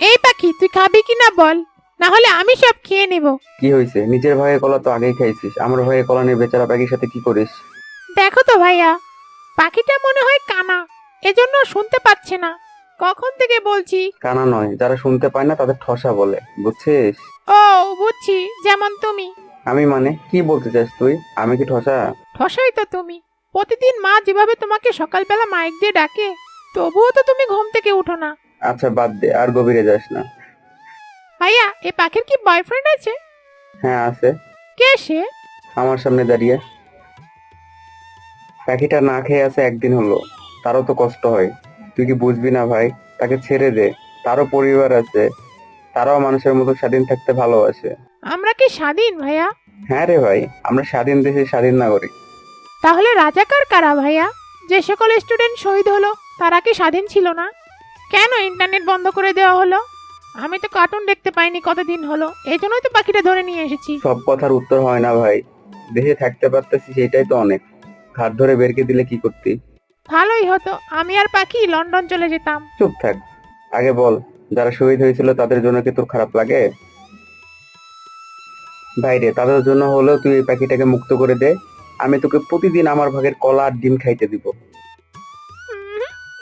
এই পাখি তুই খাবি কি না বল? না হলে আমি সব খেয়ে নেব। কি হয়েছে? নিজের ভাইয়ের কলা তো আগেই খাইছিস। আমার ভাইয়ের কলা নিয়ে বেচারা পাখির সাথে কি করিস? দেখো তো ভাইয়া পাখিটা মনে হয় কানা এজন্য শুনতে পাচ্ছে না। কখন থেকে বলছি? কানা নয় যারা শুনতে পায় না তাদের ঠসা বলে বুঝছিস? ও বুঝছি যেমন তুমি। আমি মানে কি বলতে চাস তুই? আমি কি ঠসা? ঠসাই তো তুমি। প্রতিদিন মা যেভাবে তোমাকে সকালবেলা মাইক দিয়ে ডাকে তবুও তো তুমি ঘুম থেকে উঠো না। আচ্ছা বাদ দে আর গভীরে যাস না। ভাইয়া এ পাখির কি বয়ফ্রেন্ড আছে? হ্যাঁ আছে। কে সে? আমার সামনে দাঁড়িয়ে। পাখিটা না খেয়ে আছে একদিন হলো। তারও তো কষ্ট হয়। তুই কি বুঝবি না ভাই? তাকে ছেড়ে দে। তারও পরিবার আছে। তারাও মানুষের মতো স্বাধীন থাকতে ভালোবাসে। আমরা কি স্বাধীন ভাইয়া? হ্যাঁ রে ভাই আমরা স্বাধীন দেশে স্বাধীন নাগরিক। তাহলে রাজাকার কারা ভাইয়া? যে সকল স্টুডেন্ট শহীদ হলো তারা কি স্বাধীন ছিল না? কেন ইন্টারনেট বন্ধ করে দেওয়া হলো? আমি তো কার্টুন দেখতে পাইনি কতদিন হলো। এই জন্যই তো পাখিটা ধরে নিয়ে এসেছি। সব কথার উত্তর হয় না ভাই। দেশে থাকতে পারতেছি সেটাই তো অনেক। ঘাট ধরে বেরকে দিলে কি করতি? ভালোই হতো। আমি আর পাখি লন্ডন চলে যেতাম। চুপ থাক। আগে বল যারা শহীদ হয়েছিল তাদের জন্য কি তোর খারাপ লাগে? ভাইরে তাদের জন্য হলেও তুই এই পাখিটাকে মুক্ত করে দে। আমি তোকে প্রতিদিন আমার ভাগের কলা আর ডিম খাইতে দিব।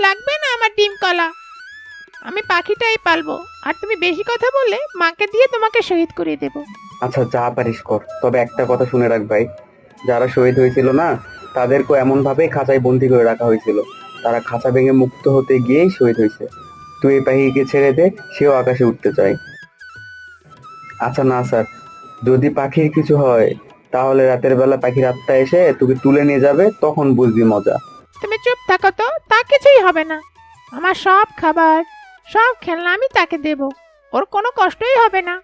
লাগবে না আমার ডিম কলা। আমি পাখিটাই পালবো। আর তুমি বেশি কথা বললে মাকে দিয়ে তোমাকে শহীদ করিয়ে দেবো। আচ্ছা যা পারিস কর। তবে একটা কথা শুনে রাখ ভাই। যারা শহীদ হয়েছিল না তাদেরকে এমন ভাবে খাঁচায় বন্দি করে রাখা হয়েছিল। তারা খাঁচা ভেঙে মুক্ত হতে গিয়েই শহীদ হয়েছে। তুই এই পাখিকে ছেড়ে দে সেও আকাশে উঠতে চায়। আচ্ছা না স্যার। যদি পাখির কিছু হয় তাহলে রাতের বেলা পাখির আত্মা এসে তোকে তুলে নিয়ে যাবে তখন বুঝবি মজা। তুমি চুপ থাকো তো তা কিছুই হবে না। আমার সব খাবার সব খেলনা আমি তাকে দেব। ওর কোনো কষ্টই হবে না।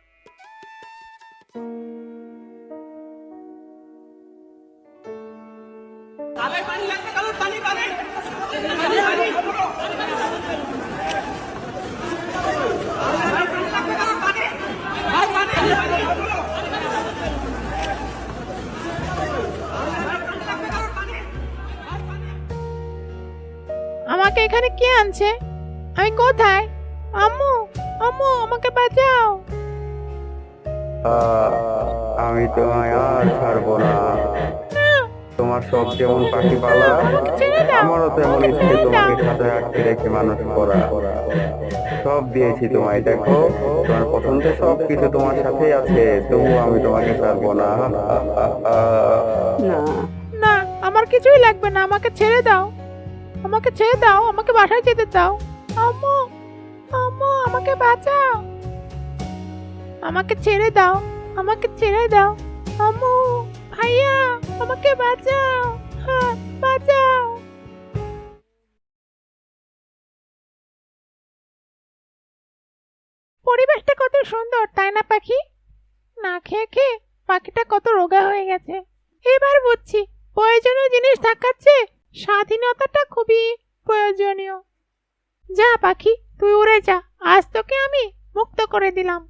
আমাকে এখানে কে আনছে? আমি কোথায়? আম্মু আম্মু আমাকে বাঁচাও। আমি তোমায় আর ছাড়বো না। তোমার সব যেমন পাখি পালা আমারও তেমন ইচ্ছে তোমাকে সাথে আটকে রেখে মানুষ করা। সব দিয়েছি তোমায় দেখো। তোমার পছন্দের সব কিছু তোমার সাথে আছে তবু আমি তোমাকে ছাড়বো না। না আমার কিছুই লাগবে না। আমাকে ছেড়ে দাও। আমাকে ছেড়ে দাও। আমাকে বাসায় যেতে দাও। আম্মু আম্মু, আমাকে বাঁচাও। আমাকে ছেড়ে দাও, আমাকে ছেড়ে দাও। আম্মু, ভাইয়া, আমাকে বাঁচাও। হ্যাঁ বাঁচাও। পরিবেশটা কত সুন্দর, তাই না পাখি? না খেয়ে খেয়ে পাখিটা কত রোগা হয়ে গেছে। এবার বুঝছি, প্রয়োজনীয় জিনিস থাকাচ্ছে স্বাধীনতাটা খুবই প্রয়োজনীয়। যা পাখি তুই উড়ে যা। আজ তোকে আমি মুক্ত করে দিলাম।